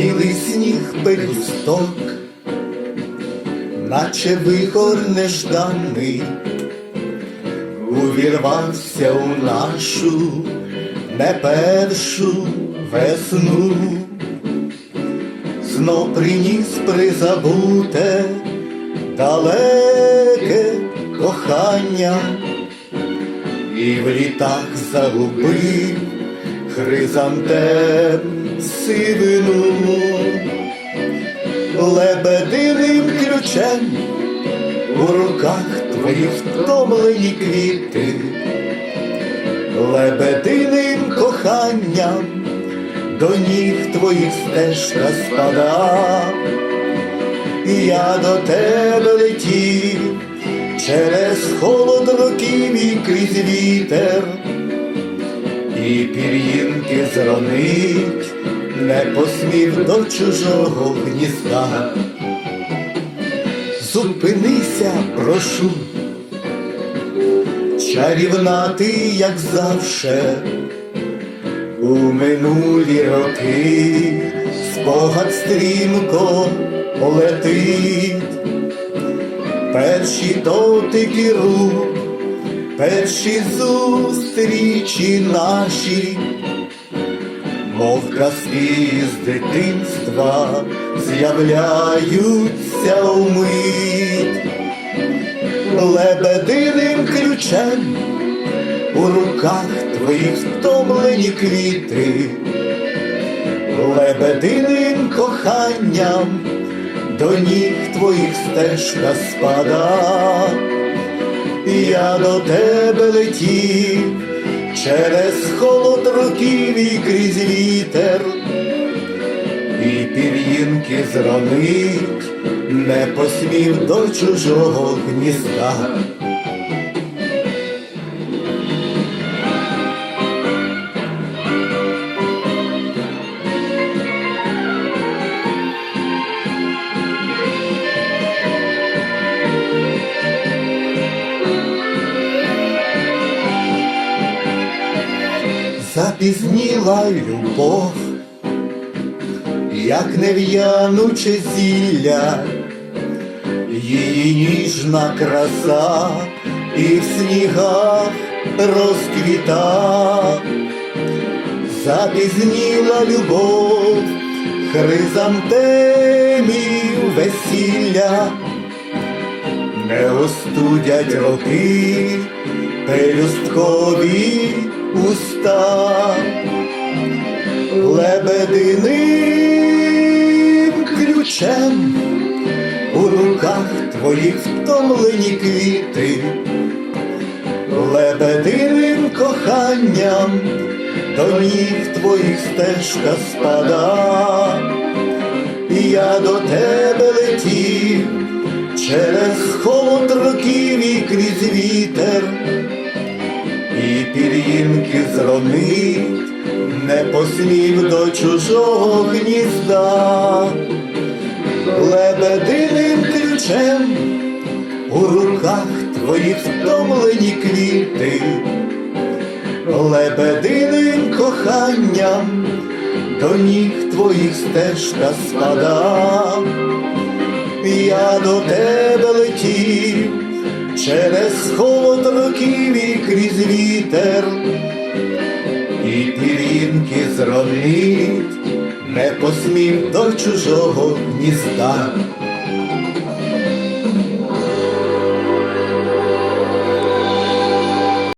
білий сніг пелюсток, наче вихор нежданий, увірвався у нашу не першу весну, знов приніс призабуте далеке кохання і в літах загубив хризантем сивину, лебединим ключем у руках твої втомлені квіти, лебединим коханням до ніг твоїх стежка спада, і я до тебе летів через холод років і крізь вітер, і пір'їнки зронить не посмів до чужого гнізда. Зупинися, прошу, чарівна ти, як завше, у минулі роки спогад стрімко полетить, перші дотики рук, перші зустрічі наші, мов казки з дитинства з'являються умить, лебединим ключем у руках твоїх втомлені квіти, лебединим коханням до ніг твоїх стежка спада, я до тебе летів через холод років і крізь вітер, і пір'їнки зранить, не посмів до чужого гнізда. Запізніла любов, як нев'януче зілля, її ніжна краса і в снігах розквіта, запізніла любов, хризантемів весілля, не остудять роки пелюсткові уста, лебединим ключем у руках твоїх втомлені квіти, лебединим коханням до ніг твоїх стежка спада, вітер і пір'їнки зронить не посмів до чужого гнізда, лебединим ключем у руках твоїх втомлені квіти, лебединим коханням до ніг твоїх стежка спада, я до тебе летів через холод років крізь вітер, і пірінки зронить не посмів до чужого гнізда.